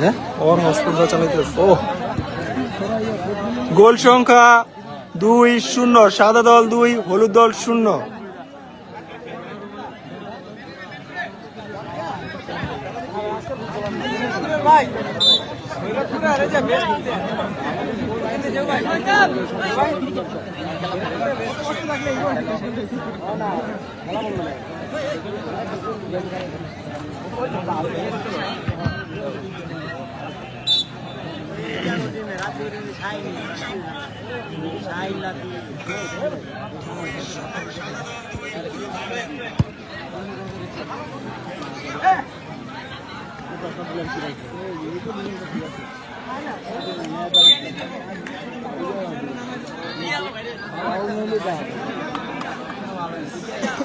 হ্যাঁ গোল সংখ্যা দুই শূন্য সাদা দল দুই হলুদ দল শূন্য। Yeah.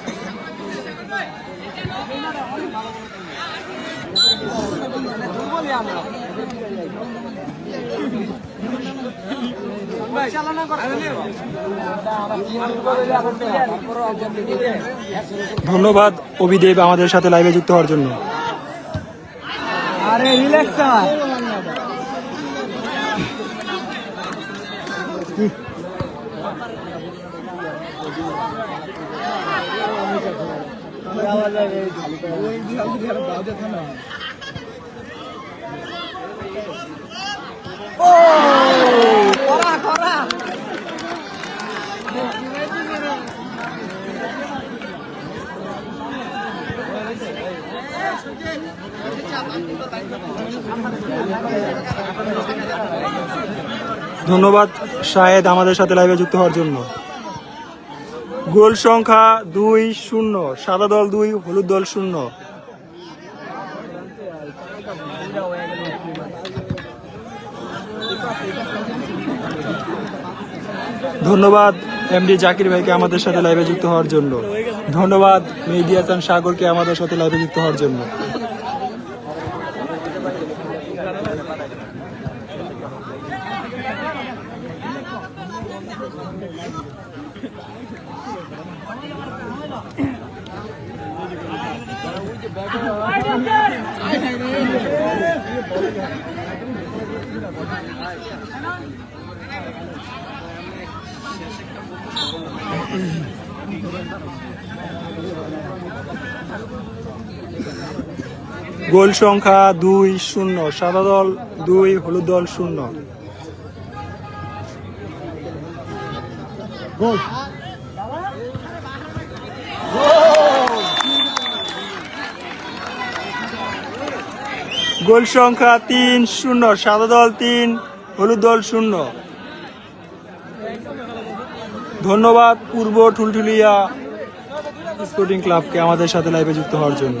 ধন্যবাদ অভিদেব আমাদের সাথে লাইভে যুক্ত হওয়ার জন্য। আরে রিল্যাক্স করা করা ধন্যবাদ শাহেদ আমাদের সাথে লাইভে যুক্ত হওয়ার জন্য। গোল সংখ্যা দুই শূন্য। সাদা দল দুই, হলুদ দল শূন্য। ধন্যবাদ এমডি জাকির ভাইকে আমাদের সাথে লাইভে যুক্ত হওয়ার জন্য। ধন্যবাদ মেহদিয়াসান সাগরকে আমাদের সাথে লাইভে যুক্ত হওয়ার জন্য। গোল সংখ্যা দুই শূন্য সাদা দল দুই হলুদ দল শূন্য। গোল। সংখ্যা তিন শূন্য সাদা দল তিন হলুদ দল শূন্য। ধন্যবাদ পূর্ব ঠুলঠুলিয়া স্পোর্টিং ক্লাবকে আমাদের সাথে লাইভে যুক্ত হওয়ার জন্য।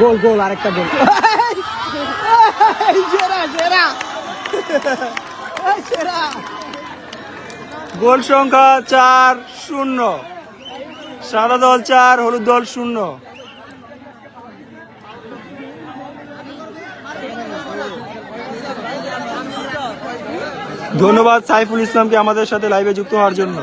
গোল গোল আরেকটা গোল। সেরা সেরা সেরা গোল সংখ্যা চার শূন্য। সাদা দল চার, হলুদ দল শূন্য। ধন্যবাদ সাইফুল ইসলামকে আমাদের সাথে লাইভে যুক্ত হওয়ার জন্য।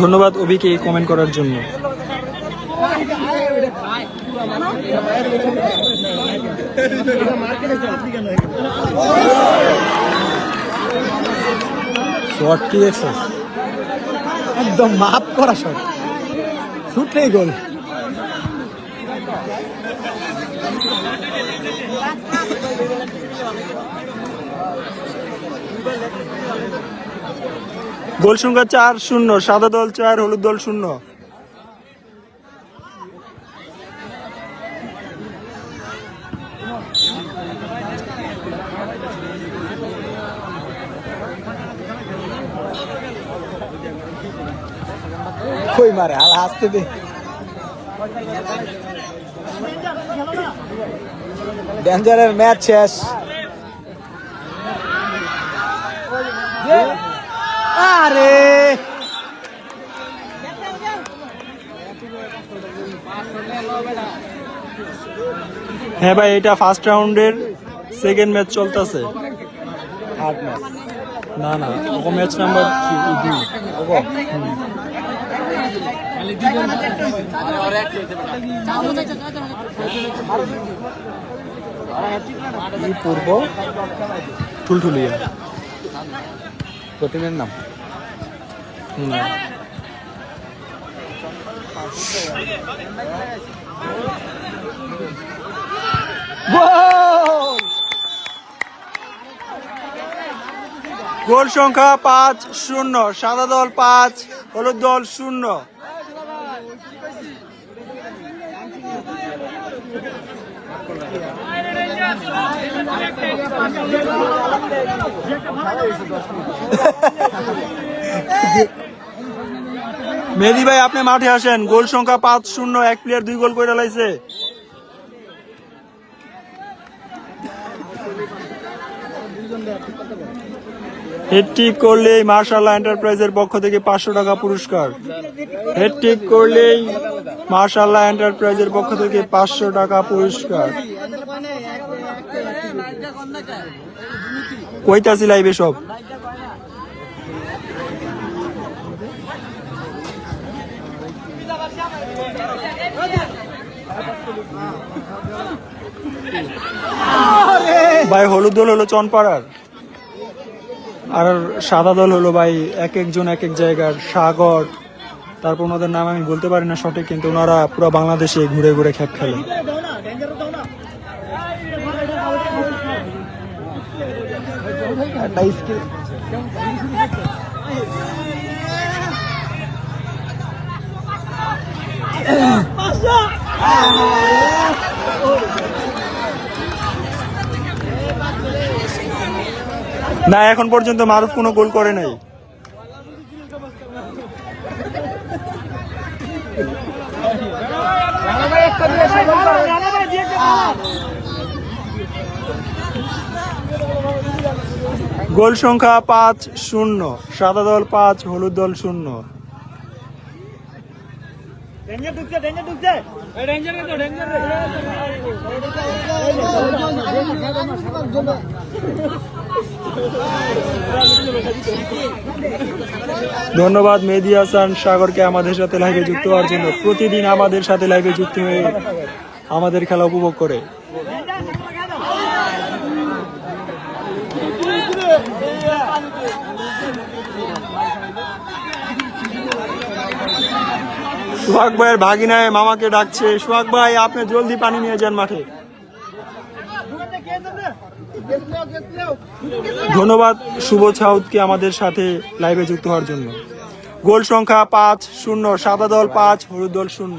ধন্যবাদ অভিকে কমেন্ট করার জন্য। একদম মাপ করা শট শুটলেই গোল। গোল সংখ্যা চার শূন্য, সাদা দল চার, হলুদ দল শূন্য। কই মারে হাল হাসতে দে। ডেঞ্জারের ম্যাচ শেষ। হ্যাঁ ভাই এটা ফার্স্ট রাউন্ডের সেকেন্ড ম্যাচ চলতেছে। থার্ড ম্যাচ না না ও ম্যাচ নাম্বার দুই ওগো কি পূর্ব? ঠুলঠুলিয়া। প্রোটিনের নাম? না। গোল সংখ্যা পাঁচ শূন্য, সাদা দল পাঁচ, হলুদ দল শূন্য। মেহেদি ভাই, আপনি মাঠে আসেন। গোল সংখ্যা পাঁচ শূন্য, এক প্লেয়ার দুই গোল করে লাইছে। হেডট্রিক করলেই মার্শাল্লাহ এন্টারপ্রাইজের পক্ষ থেকে পাঁচশো টাকা পুরস্কার। হেডট্রিক করলেই মার্শাল্লাহ এন্টারপ্রাইজের পক্ষ থেকে পাঁচশো টাকা পুরস্কার। কইতাছি লাইবে সব। ভাই, হলুদ দল হলো চনপাড়ার। আর সাদা দল হলো ভাই এক একজন এক এক জায়গার সাগর। তারপর ওনাদের নাম আমি বলতে পারি না সঠিক, কিন্তু ওনারা পুরো বাংলাদেশে ঘুরে ঘুরে খেপ খেলে। না, এখন পর্যন্ত মারুফ কোনো গোল করে নাই। গোল সংখ্যা পাঁচ শূন্য, সাদা দল পাঁচ, হলুদ দল শূন্য। ধন্যবাদ মেহেদি হাসান সাগরকে আমাদের সাথে লাইভে যুক্ত হওয়ার জন্য। প্রতিদিন আমাদের সাথে লাইভে যুক্ত হয়ে আমাদের খেলা উপভোগ করে। সোহাগ ভাইয়ের ভাগিনায় মামাকে ডাকছে। সুহাগ ভাই, আপনি জলদি পানি নিয়ে যান মাঠে। ধন্যবাদ শুভ ছাউদকে আমাদের সাথে লাইভে যুক্ত হওয়ার জন্য। গোল সংখ্যা পাঁচ শূন্য, সাদা দল পাঁচ, হলুদ দল শূন্য।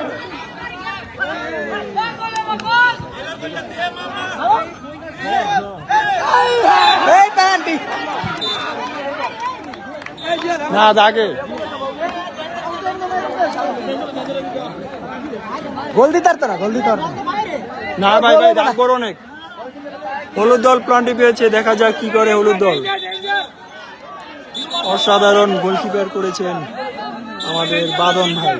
না দাগে গোল দিতে পারতো না গোল দিতে পারতো না না ভাই ভাই দাগ করো অনেক। হলুদ দল প্লান্টি পেয়েছে দেখা যাক কি করে হলুদ দল। অসাধারণ গোলকিপার করেছেন আমাদের বাদন ভাই।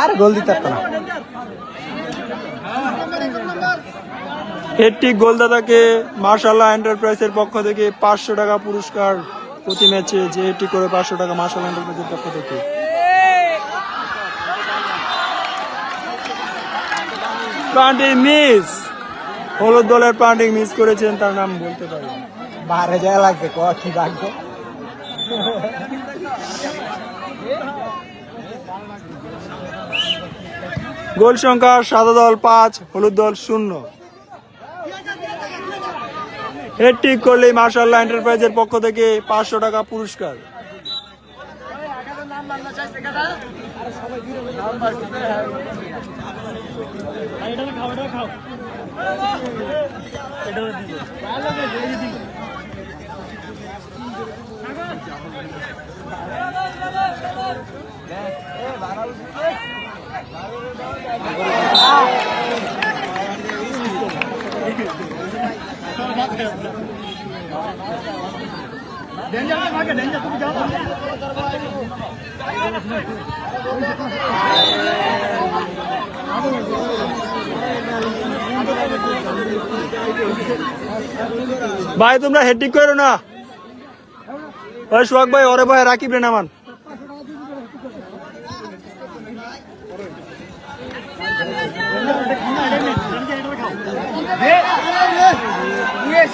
আর গোল দিতে পারতো না হেডটিক গোলদাতাকে মার্শাল্লাহ এন্টারপ্রাইজের পক্ষ থেকে পাঁচশো টাকা পুরস্কার প্রতি ম্যাচে যে হেডটিক করে পাঁচশো টাকা মার্শাল্লাহ এন্টারপ্রাইজের পক্ষ থেকে। প্লান্টিং মিস হলুদ দলের প্লান্টিং মিস করেছেন তার নাম বলতে পারি না। বাইরে যায় লাগছে ক কি লাগবে গোল সংখ্যা সাদা দল পাঁচ হলুদ দল শূন্য। হেডটিক করলেই মার্শাল্লাহ এন্টারপ্রাইজের পক্ষ থেকে পাঁচশো টাকা পুরস্কার। ভাই তোমরা হেডটিক করো না। ওই সোহাগ ভাই ওরে ভাই রাকিব রে নামান।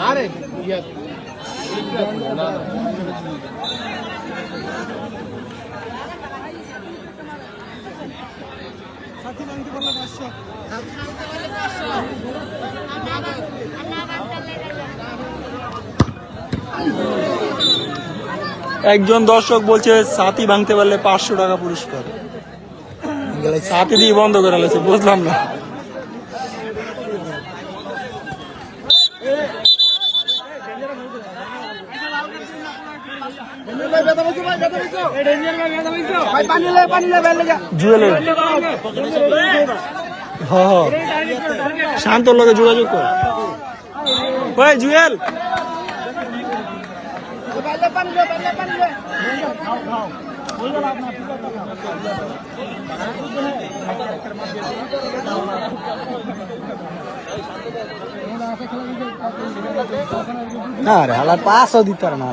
আরে একজন দর্শক বলছে সাথী ভাঙতে পারলে পাঁচশো টাকা পুরস্কার। সাথী দিয়ে বন্ধ করে বুঝলাম না ভাই পানি লে পানি লে বেলে যা জুয়েলের। হ হ শান্তর লগে যোগাযোগ কর। ওই জুয়েল। না দিতে না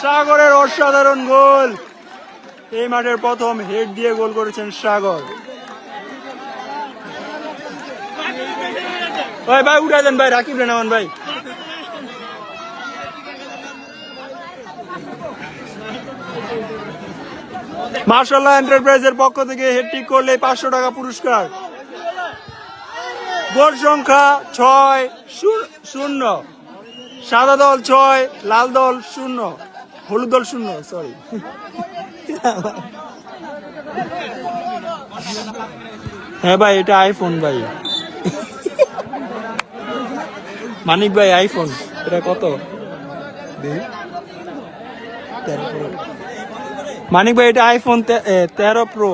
সাগরের অসাধারণ গোল। এই মাঠের প্রথম হেড দিয়ে গোল করেছেন সাগর। ভাই ভাই উঠে দেন, ভাই রাকিব রেনামান ভাই। মার্শাল্লাহ এন্টারপ্রাইজের পক্ষ থেকে হেডটিক করলে পাঁচশো টাকা পুরস্কার। গোল সংখ্যা ছয় শূন্য- শূন্য। সাদা দল ছয় লাল দল শূন্য। হলুদ দল শূন্য সরি হ্যাঁ ভাই এটা আইফোন ভাই। মানিক ভাই আইফোন এটা কত? মানিক ভাই এটা আইফোন তেরো প্রো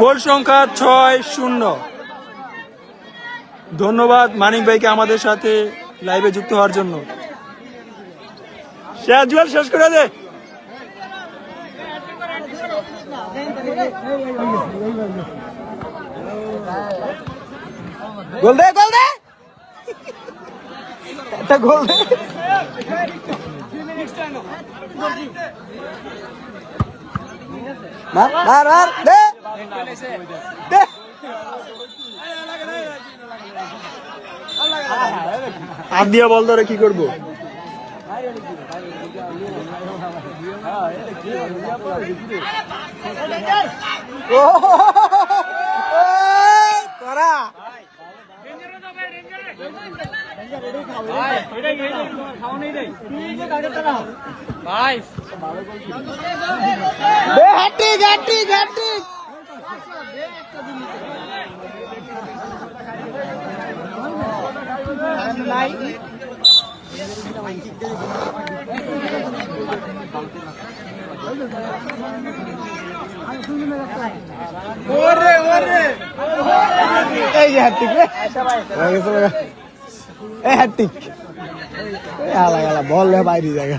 গোল সংখ্যা ছয় শূন্য। ধন্যবাদ মানিক ভাইকে আমাদের সাথে লাইভে যুক্ত হওয়ার জন্য। শেষ জুয়েল শেষ করে দে। গোল দে গোল দে। একটা গোল দে। মার মার মার দে দে হাত দিয়ে বল ধরে কি করব করা হ্যাট্রিক হ্যাট্রিক হ্যাট্রিক এই যে হ্যাট্রিক রে হয়ে গেছে রে। এই হ্যাট্রিক আলা হালা বল বাইরে জায়গা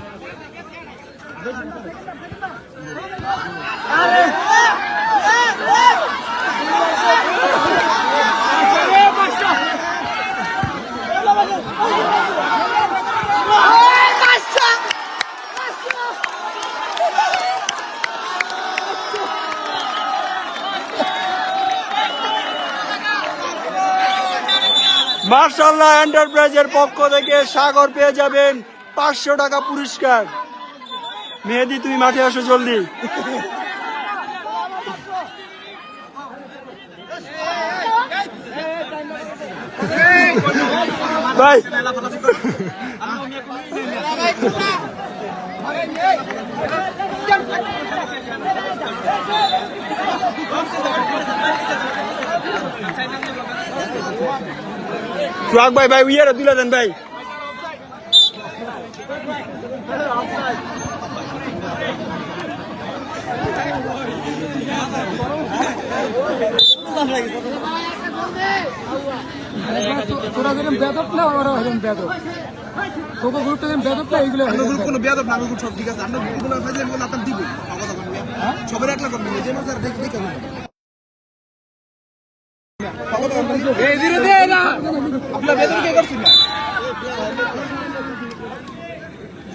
মার্শাল্লাহ এন্টারপ্রাইজের পক্ষ থেকে সাগর পেয়ে যাবেন পাঁচশো টাকা পুরস্কার। মেহেদি, তুমি মাঠে আসো জলদি। ভাই। সোহাগ ভাই ভাই উইয়ারে তুলে দেন ভাই। তোরা যেরকম বেদক না ওরা হলেন বেদক তোকে গ্রুপটা যেরকম বেদক না এইগুলো আমরা গ্রুপ কোনো বেয়াদব না আমি গ্রুপ সব ঠিক আছে। আমরা গ্রুপ আপনার দিব। কথা একলা করবেন যে না স্যার দেখে দেখে এই ধীরে দে না আপনার বেতন কে করছেন না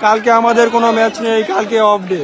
কালকে আমাদের কোনো ম্যাচ নেই কালকে অফ ডে